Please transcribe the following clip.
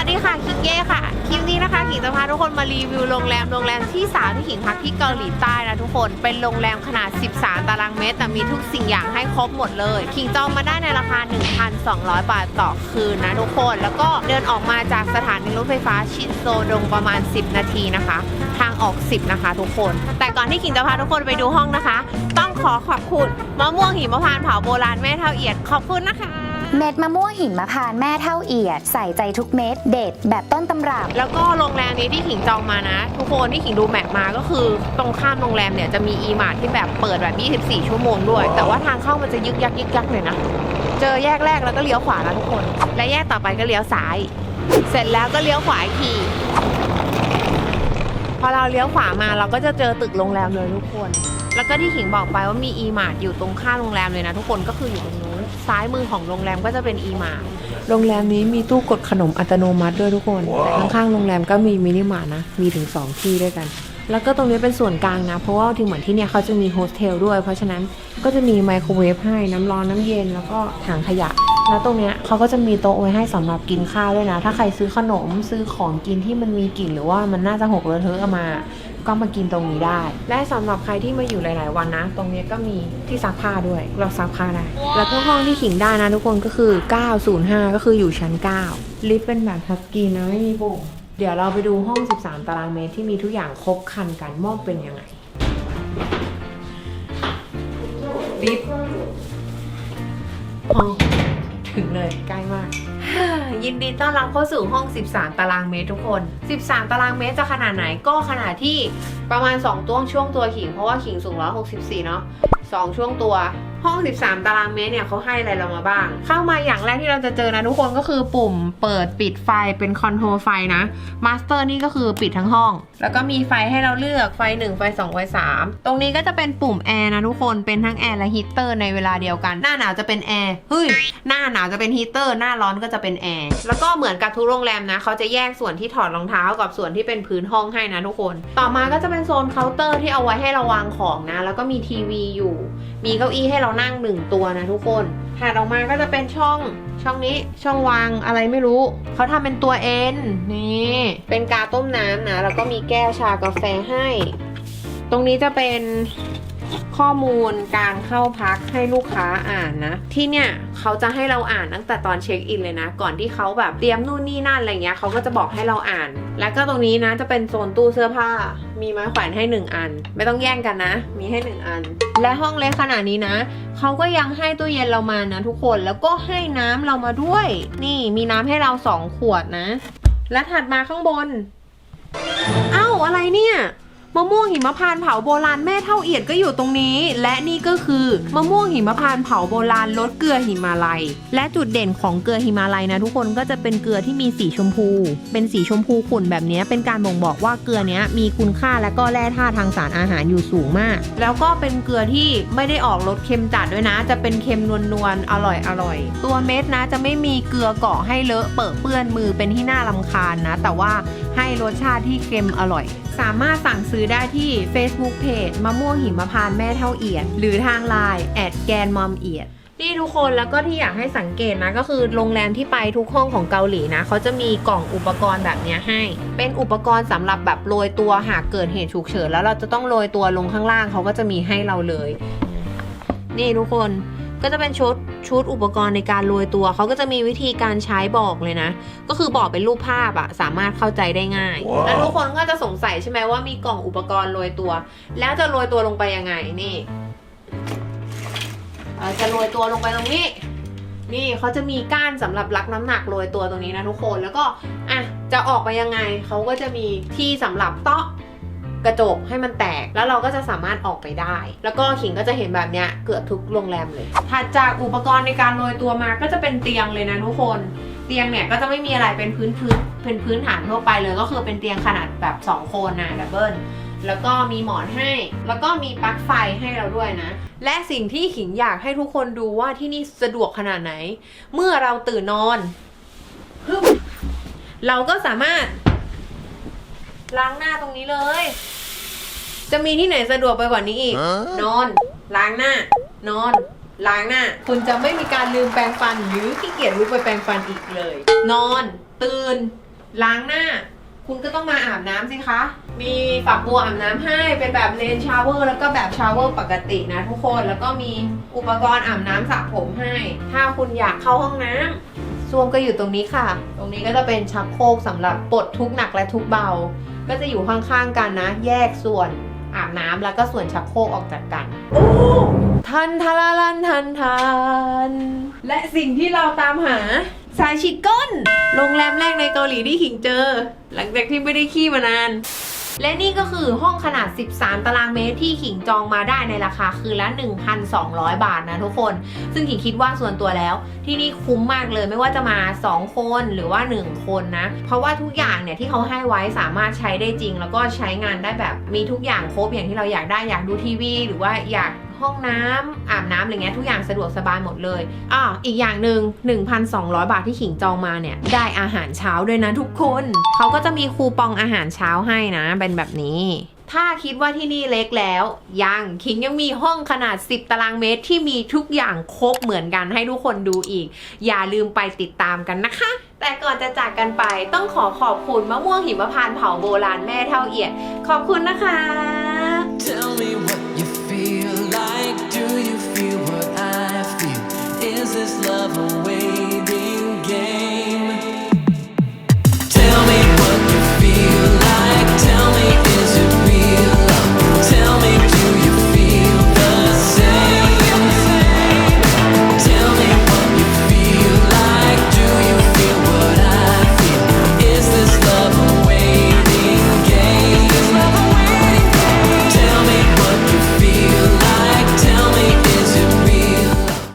วัสดีค่ะคิงเย่ค่ะ คลิปนี้นะคะขิงจะพาทุกคนมารีวิวโรงแรมโรงแรมที่สาวที่ขิงพักที่เกาหลีใต้นะทุกคน เป็นโรงแรมขนาด 13 ตารางเมตร แต่มีทุกสิ่งอย่างให้ครบหมดเลย ขิงจองมาได้ในราคา 1,200 บาทต่อคืนนะทุกคน แล้วก็เดินออกมาจากสถานีรถไฟฟ้าชินโซดงประมาณ 10 นาทีนะคะ ทางออก 10 นะคะ ทุกคน แต่ก่อนที่ขิงจะพาทุกคนไปดูห้องนะคะ ต้องขอขอบคุณมะม่วงหิมพานต์เผาโบราณแม่เท่าเอียดขอบคุณนะคะ เม็ดมะม่วงหิมพานต์แม่เท่าเอียด ใส่ใจทุกเม็ดเด็ดแบบต้นตำรับ แล้วก็โรงแรมนี้ที่ขิงจองมานะ ทุกคนที่ขิงดูแมปมาก็คือ ตรงข้ามโรงแรมเนี่ยจะมีอีมาร์ที่แบบเปิดแบบ 24 ชั่วโมงด้วย แต่ว่าทางเข้ามันจะยึกยักยึกยักหน่อยนะ เจอแยกแรกแล้วก็เลี้ยวขวานะทุกคน และแยกต่อไปก็เลี้ยวซ้าย เสร็จแล้วก็เลี้ยวขวาอีกทีพอเราเลี้ยวขวามาเราก็จะเจอตึกโรงแรมเลยทุกคน แล้วก็ที่ขิงบอกไปว่ามีอีมาร์อยู่ตรงข้ามโรงแรมเลยนะทุกคนก็คืออยู่ตรงนู้น ซ้ายมือของโรงแรมก็จะเป็นอีมาร์โรงแรมนี้มีตู้กดขนมอัตโนมัติด้วยทุกคนแต่ข้างๆโรงแรมก็มีมินิมาร์ทนะ มีถึง 2 ที่ด้วยกัน แล้วก็ตรงนี้เป็นส่วนกลางนะ เพราะว่าที่เหมือนที่เนี่ยเขาจะมีโฮสเทลด้วย เพราะฉะนั้นก็จะมีไมโครเวฟให้น้ำร้อนน้ำเย็นแล้วก็ถังขยะ แล้วตรงเนี้ยเขาก็จะมีโต๊ะไว้ให้สำหรับกินข้าวด้วยนะ ถ้าใครซื้อขนมซื้อของกินที่มันมีกลิ่นหรือว่ามันน่าจะหกเลอะเทอะเอามา ก็มากินตรงนี้ได้ และสำหรับใครที่มาอยู่หลาย ๆ วันนะ ตรงนี้ก็มีที่ซักผ้าด้วย เราซักผ้าได้ แล้วก็ห้องที่ขิงได้นะทุกคนก็คือ 905 ก็คืออยู่ชั้น 9 ลิฟต์เป็นแบบทับสกรีนนะไม่มีปุ่มเดี๋ยวเราไปดูห้อง 13 ตารางเมตรที่มีทุกอย่างครบครันกันมอบเป็นยังไงลิฟต์ห้องถึงเลยใกล้มาก ยินดีต้อนรับเข้าสู่ห้อง 13 ตารางเมตรทุกคน 13 ตารางเมตรจะขนาดไหนก็ขนาดที่ประมาณ 2 ตัวช่วงตัวขิง เพราะว่าขิงสูง 164 เนาะ2ช่วงตัว ห้อง 13 ตารางเมตรเนี่ยเขาให้อะไรเรามาบ้าง เข้ามาอย่างแรกที่เราจะเจอนะทุกคนก็คือปุ่มเปิดปิดไฟเป็นคอนโทรลไฟนะมาสเตอร์นี่ก็คือปิดทั้งห้อง แล้วก็มีไฟให้เราเลือกไฟ 1 ไฟ 2 ไฟ 3 ตรงนี้ก็จะเป็นปุ่มแอร์นะทุกคนเป็นทั้งแอร์และฮีเตอร์ในเวลาเดียวกัน หน้าหนาวจะเป็นแอร์เฮ้ยหน้าหนาวจะเป็นฮีเตอร์หน้าร้อนก็จะเป็นแอร์แล้วก็เหมือนกับทุกโรงแรมนะเขาจะแยกส่วนที่ถอดรองเท้ากับส่วนที่เป็นพื้นห้องให้นะทุกคน ต่อมาก็จะเป็นโซนเคาน์เตอร์ที่เอาไว้ให้เราวางของนะ แล้วก็มีทีวีอยู่ มีเก้าอี้ให้เราานั่งหนึ่งตัวนะทุกคนถัดออกมาก็จะเป็นช่องช่องนี้ช่องวางอะไรไม่รู้ เขาทำเป็นตัวเอ็นนี่เป็นกาต้มน้ำนะ แล้วก็มีแก้วชากาแฟให้ ตรงนี้จะเป็น ข้อมูลการเข้าพักให้ลูกค้าอ่านนะ ที่เนี่ยเขาจะให้เราอ่านตั้งแต่ตอนเช็คอินเลยนะ ก่อนที่เขาแบบเตรียมนู่นนี่นั่นอะไรเงี้ยเขาก็จะบอกให้เราอ่าน แล้วก็ตรงนี้นะจะเป็นโซนตู้เสื้อผ้า มีไม้แขวนให้หนึ่งอัน ไม่ต้องแย่งกันนะ มีให้หนึ่งอัน และห้องเล็กขนาดนี้นะเขาก็ยังให้ตู้เย็นเรามานะทุกคนแล้วก็ให้น้ำเรามาด้วย นี่มีน้ำให้เราสองขวดนะ และถัดมาข้างบน เอ้าอะไรเนี่ย มะม่วงหิมพานต์เผาโบราณแม่เท่าเอียดก็อยู่ตรงนี้ และนี่ก็คือมะม่วงหิมพานต์เผาโบราณรสเกลือหิมาลัย และจุดเด่นของเกลือหิมาลัยนะทุกคนก็จะเป็นเกลือที่มีสีชมพู เป็นสีชมพูขุ่นแบบนี้เป็นการบ่งบอกว่าเกลือเนี้ยมีคุณค่าและก็แร่ธาตุทางสารอาหารอยู่สูงมาก แล้วก็เป็นเกลือที่ไม่ได้ออกรสเค็มจัดด้วยนะ จะเป็นเค็มนวลๆอร่อยอร่อยตัวเม็ดนะจะไม่มีเกลือเกาะให้เลอะเปิดเปื้อนมือเป็นที่น่ารำคาญนะ แต่ว่าให้รสชาติที่เค็มอร่อย สามารถสั่งซื้อได้ที่ Facebook Page มะม่วงหิมพานต์แม่เท่าเอียด หรือทาง Line แอดแกนมอมเอียด นี่ทุกคนแล้วก็ที่อยากให้สังเกตนะก็คือโรงแรมที่ไปทุกห้องของเกาหลีนะเขาจะมีกล่องอุปกรณ์แบบเนี้ยให้ เป็นอุปกรณ์สำหรับแบบโรยตัวหากเกิดเหตุฉุกเฉินแล้วเราจะต้องโรยตัวลงข้างล่างเขาก็จะมีให้เราเลย นี่ทุกคน ก็จะเป็นชุดชุดอุปกรณ์ในการโรยตัว เขาก็จะมีวิธีการใช้บอกเลยนะ ก็คือบอกเป็นรูปภาพอะสามารถเข้าใจได้ง่ายแล้วทุกคนก็จะสงสัยใช่ไหมว่ามีกล่องอุปกรณ์โรยตัว แล้วจะโรยตัวลงไปยังไงนี่เอ่อจะโรยตัวลงไปตรงนี้ นี่เขาจะมีก้านสำหรับรับน้ำหนักโรยตัวตรงนี้นะทุกคนแล้วก็อะจะออกไปยังไงเขาก็จะมีที่สำหรับเตาะ กระจกให้มันแตก แล้วเราก็จะสามารถออกไปได้ แล้วก็ขิงก็จะเห็นแบบเนี้ยเกือบทุกโรงแรมเลย ถัดจากอุปกรณ์ในการโรยตัวมาก็จะเป็นเตียงเลยนะทุกคน เตียงเนี่ยก็จะไม่มีอะไรเป็นพื้นพื้นเป็นพื้นฐานทั่วไปเลย ก็คือเป็นเตียงขนาดแบบ2คนนะดับเบิลแล้วก็มีหมอนให้ แล้วก็มีปลั๊กไฟให้เราด้วยนะ และสิ่งที่ขิงอยากให้ทุกคนดูว่าที่นี่สะดวกขนาดไหน เมื่อเราตื่นนอน เราก็สามารถล้างหน้าตรงนี้เลย จะมีที่ไหนสะดวกไปกว่านี้อีก นอน ล้างหน้า นอน ล้างหน้า คุณจะไม่มีการลืมแปรงฟันหรือขี้เกียจลุกไปแปรงฟันอีกเลย นอน ตื่น ล้างหน้า คุณก็ต้องมาอาบน้ำสิคะ มีฝักบัวอาบน้ำให้ เป็นแบบเลนชาวเวอร์แล้วก็แบบชาวเวอร์ปกตินะทุกคน แล้วก็มีอุปกรณ์อาบน้ำสระผมให้ ถ้าคุณอยากเข้าห้องน้ำซ่วมก็อยู่ตรงนี้ค่ะ ตรงนี้ก็จะเป็นชักโครกสำหรับปลดทุกข์หนักและทุกข์เบา ก็จะอยู่ข้างๆกันนะ แยกส่วน อาบน้ำแล้วก็ส่วนชักโครกออกจากกันโอ้ทันทาราลันทันทัน และสิ่งที่เราตามหาสายฉีดก้น โรงแรมแรกในเกาหลีที่ขิงเจอ หลังจากที่ไม่ได้ขี้มานาน และนี่ก็คือห้องขนาด 13 ตารางเมตรที่ขิงจองมาได้ในราคาคือละ 1,200 บาทนะทุกคน ซึ่งขิงคิดว่าส่วนตัวแล้ว ที่นี่คุ้มมากเลยไม่ว่าจะมา 2 คนหรือว่า 1 คนนะ เพราะว่าทุกอย่างเนี่ยที่เขาให้ไว้สามารถใช้ได้จริง แล้วก็ใช้งานได้แบบมีทุกอย่างครบอย่างที่เราอยากได้อยากดูทีวี หรือว่าอยาก ห้องน้ำอาบน้ำอะไรเงี้ยทุกอย่างสะดวกสบายหมดเลยอ่าอีกอย่างหนึ่ง1,200 บาทที่ขิงจองมาเนี่ย ได้อาหารเช้าด้วยนะทุกคน เขาก็จะมีคูปองอาหารเช้าให้นะ เป็นแบบนี้ถ้าคิดว่าที่นี่เล็กแล้ว ยังคิงยังมีห้องขนาด 10 ตารางเมตรที่มีทุกอย่างครบเหมือนกันให้ทุกคนดูอีก อย่าลืมไปติดตามกันนะคะ แต่ก่อนจะจากกันไปต้องขอขอบคุณมะม่วงหิมพานต์เผาโบราณแม่เท่าเอียด ขอบคุณนะคะ Tell me what you this love away?